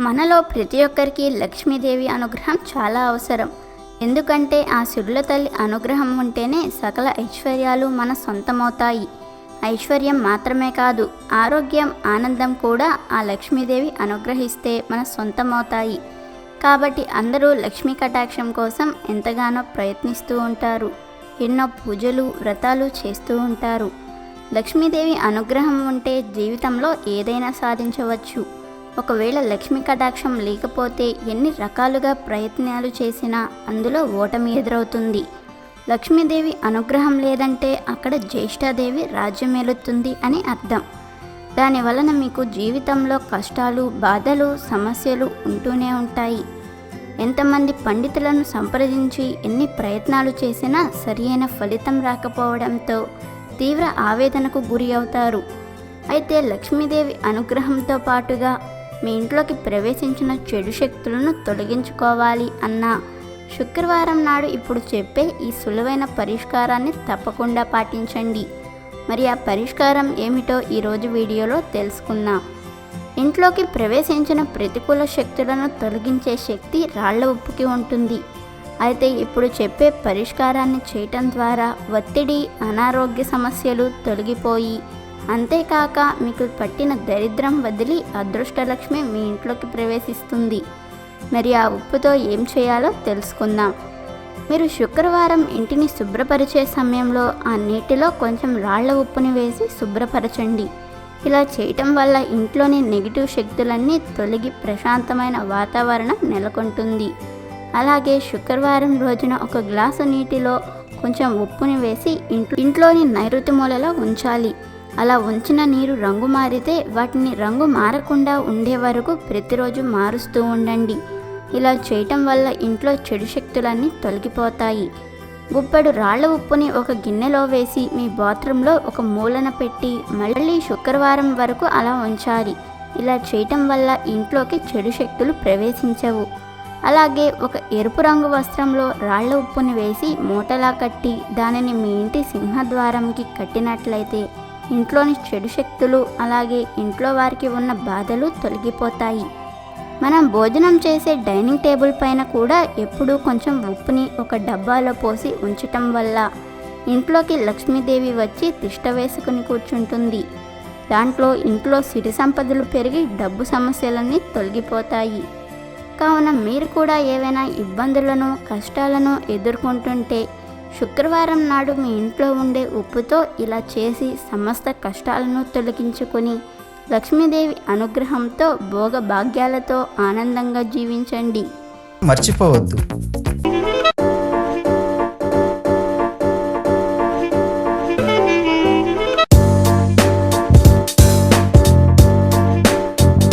మనలో ప్రతి ఒక్కరికి లక్ష్మీదేవి అనుగ్రహం చాలా అవసరం. ఎందుకంటే ఆ సురుల తల్లి అనుగ్రహం ఉంటేనే సకల ఐశ్వర్యాలు మన సొంతమవుతాయి. ఐశ్వర్యం మాత్రమే కాదు ఆరోగ్యం ఆనందం కూడా ఆ లక్ష్మీదేవి అనుగ్రహిస్తే మన సొంతమవుతాయి. కాబట్టి అందరూ లక్ష్మీ కటాక్షం కోసం ఎంతగానో ప్రయత్నిస్తూ ఉంటారు. ఎన్నో పూజలు వ్రతాలు చేస్తూ ఉంటారు. లక్ష్మీదేవి అనుగ్రహం ఉంటే జీవితంలో ఏదైనా సాధించవచ్చు. ఒకవేళ లక్ష్మీ కటాక్షం లేకపోతే ఎన్ని రకాలుగా ప్రయత్నాలు చేసినా అందులో ఓటమి ఎదురవుతుంది. లక్ష్మీదేవి అనుగ్రహం లేదంటే అక్కడ జ్యేష్ఠాదేవి రాజ్యమేలుతుంది అని అర్థం. దాని వలన మీకు జీవితంలో కష్టాలు బాధలు సమస్యలు ఉంటూనే ఉంటాయి. ఎంతమంది పండితులను సంప్రదించి ఎన్ని ప్రయత్నాలు చేసినా సరియైన ఫలితం రాకపోవడంతో తీవ్ర ఆవేదనకు గురి అవుతారు. అయితే లక్ష్మీదేవి అనుగ్రహంతో పాటుగా మీ ఇంట్లోకి ప్రవేశించిన చెడు శక్తులను తొలగించుకోవాలి అన్న. శుక్రవారం నాడు ఇప్పుడు చెప్పే ఈ సులువైన పరిష్కారాన్ని తప్పకుండా పాటించండి. మరి ఆ పరిష్కారం ఏమిటో ఈరోజు వీడియోలో తెలుసుకుందాం. ఇంట్లోకి ప్రవేశించిన ప్రతికూల శక్తులను తొలగించే శక్తి రాళ్ళ ఉప్పుకి ఉంటుంది. అయితే ఇప్పుడు చెప్పే పరిష్కారాన్ని చేయటం ద్వారా ఒత్తిడి అనారోగ్య సమస్యలు తొలగిపోయి అంతేకాక మీకు పట్టిన దరిద్రం వదిలి అదృష్టలక్ష్మి మీ ఇంట్లోకి ప్రవేశిస్తుంది. మరి ఆ ఉప్పుతో ఏం చేయాలో తెలుసుకుందాం. మీరు శుక్రవారం ఇంటిని శుభ్రపరిచే సమయంలో ఆ నీటిలో కొంచెం రాళ్ళ ఉప్పుని వేసి శుభ్రపరచండి. ఇలా చేయటం వల్ల ఇంట్లోని నెగిటివ్ శక్తులన్నీ తొలగి ప్రశాంతమైన వాతావరణం నెలకొంటుంది. అలాగే శుక్రవారం రోజున ఒక గ్లాసు నీటిలో కొంచెం ఉప్పుని వేసి ఇంట్లో ఇంట్లోని నైరుతి మూలలో ఉంచాలి. అలా ఉంచిన నీరు రంగు మారితే వాటిని రంగు మారకుండా ఉండే వరకు ప్రతిరోజు మారుస్తూ ఉండండి. ఇలా చేయటం వల్ల ఇంట్లో చెడు శక్తులన్నీ తొలగిపోతాయి. గుప్పెడు రాళ్ళ ఉప్పుని ఒక గిన్నెలో వేసి మీ బాత్రూంలో ఒక మూలన పెట్టి మళ్ళీ శుక్రవారం వరకు అలా ఉంచాలి. ఇలా చేయటం వల్ల ఇంట్లోకి చెడు శక్తులు ప్రవేశించవు. అలాగే ఒక ఎరుపు రంగు వస్త్రంలో రాళ్ళ ఉప్పుని వేసి మూటలా కట్టి దానిని మీ ఇంటి సింహద్వారంకి కట్టినట్లయితే ఇంట్లోని చెడు శక్తులు అలాగే ఇంట్లో వారికి ఉన్న బాధలు తొలగిపోతాయి. మనం భోజనం చేసే డైనింగ్ టేబుల్ పైన కూడా ఎప్పుడూ కొంచెం ఉప్పుని ఒక డబ్బాలో పోసి ఉంచటం వల్ల ఇంట్లోకి లక్ష్మీదేవి వచ్చి తిష్ట వేసుకుని కూర్చుంటుంది. దాంట్లో ఇంట్లో సిరి సంపదలు పెరిగి డబ్బు సమస్యలన్నీ తొలగిపోతాయి. కావున మీరు కూడా ఏవైనా ఇబ్బందులను కష్టాలను ఎదుర్కొంటుంటే శుక్రవారం నాడు మీ ఇంట్లో ఉండే ఉప్పుతో ఇలా చేసి సమస్త కష్టాలను తొలగించుకొని లక్ష్మీదేవి అనుగ్రహంతో భోగ భాగ్యాలతో ఆనందంగా జీవించండి. మర్చిపోవద్దు.